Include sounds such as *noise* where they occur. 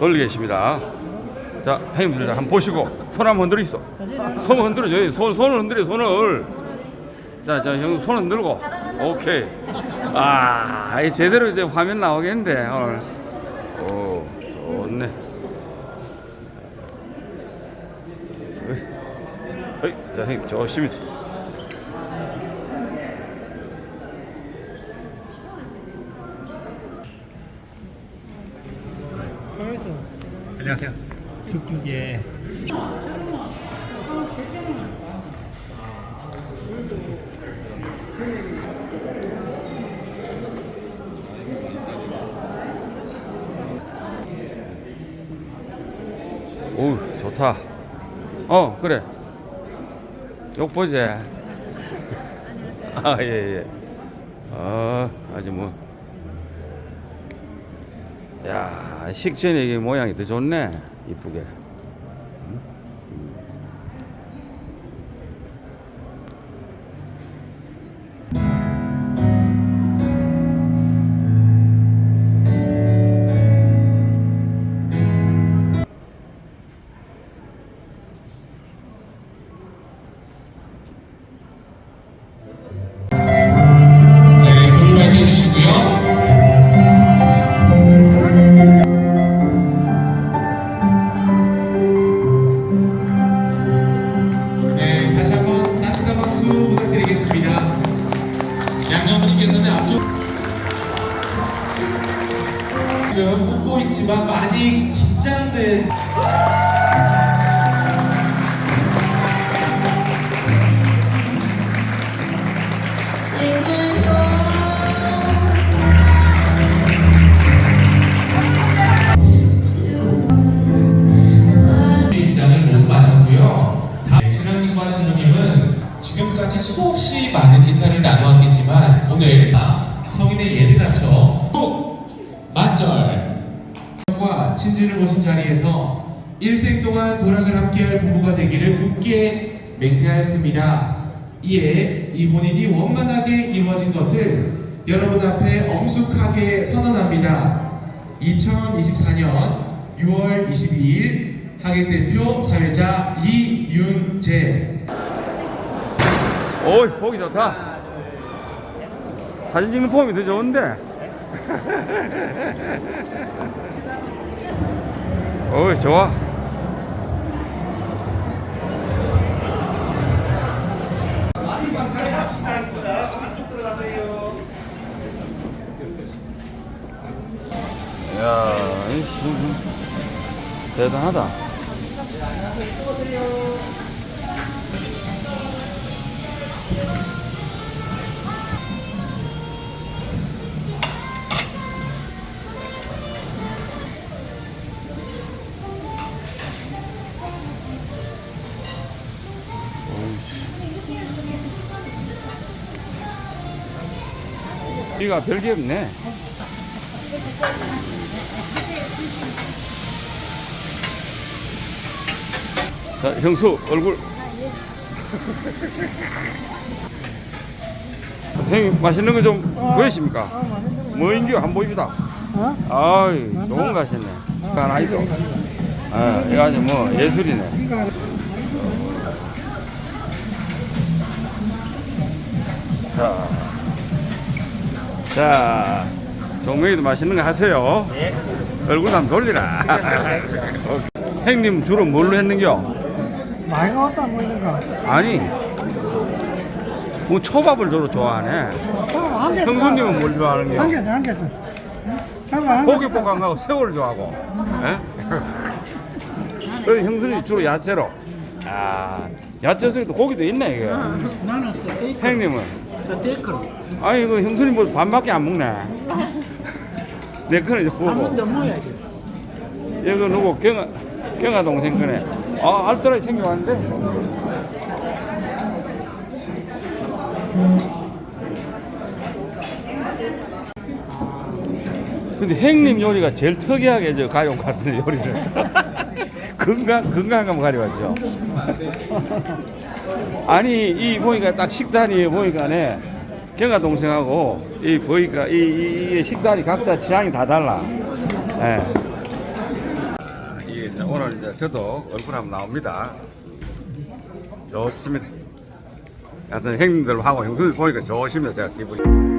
돌리겠습니다. 자, 형님들 한번 보시고 손 한번 흔들어 있어. 손 흔들어 줘요. 손 손을 흔들어 손을. 자, 자, 형 손 흔들고. 오케이. 아, 이 제대로 이제 화면 나오겠는데 오늘. 오, 좋네. 어이, 자, 형님 조심히. 그래서 안녕하세요. 죽죽에 오, 좋다. 어, 그래. 욕 보지. 아, 예, 예. 어, 아주 뭐. 야, 식전에 이게 모양이 더 좋네. 이쁘게. 지금 웃고 있지만 많이 긴장된 입장을 모두 마쳤고요. 신랑님과 신부님은 지금까지 수없이 많은 인사를 나누었겠지만 오늘 성인의 예를 갖춰 4절 과 친지를 모신 자리에서 일생 동안 고락을 함께할 부부가 되기를 굳게 맹세하였습니다. 이에 이 혼인이 원만하게 이루어진 것을 여러분 앞에 엄숙하게 선언합니다. 2024년 6월 22일 하객 대표 사회자 이윤재. 오이 보기 좋다. 사진 찍는 폼이 되게 좋은데. *laughs* 어이, 좋아. 야, 이 씨, 대단하다. 비가 별게 없네. 자, 형수 얼굴. 형님 맛있는 거 좀 보이십니까? 뭐인겨 한번 보입니다. 어? 아이 거 하셨네. 하나 있어. 아, 이거 아주 뭐 예술이네. 자, 자, 종명이도 맛있는 거 하세요. 얼굴 한번 돌리라. *laughs* 형님 주로 뭘로 했는겨? 많이 나왔다 뭐 이런 거. 아니, 뭐 초밥을 주로 좋아하네. 잠깐만 한. 형수님은 뭘 좋아하는겨? 한 개서 한 개서. 잠깐만 한 개서. 고기볶음하고 새우를 좋아하고. 예? 그래 형수님 주로 야채로. 아, 야채 속에도 고기도 있네 이게. 나는 스테이크. 형님은 스테이크. 아니 이거 형수님 뭐 반밖에 안 먹네. 내 거는 좀 보고. 한번더 먹어야지. 이거 누구 경아 경아 동생 거네. 아 알뜰하게 챙겨왔는데. 근데 형님 요리가 제일 특이하게 저 가져온 것 같은데 요리를 *laughs* 건강 건강한 거 가져왔죠. *laughs* 아니 이 보니까 딱 식단이 보니까네 경아 동생하고 이 보니까 이, 이, 이 식단이 각자 취향이 다 달라. 예. 오늘 이제 저도 얼굴 한번 나옵니다. 좋습니다. 하여튼 형님들하고 형수들 보니까 좋습니다. 제가 기분이.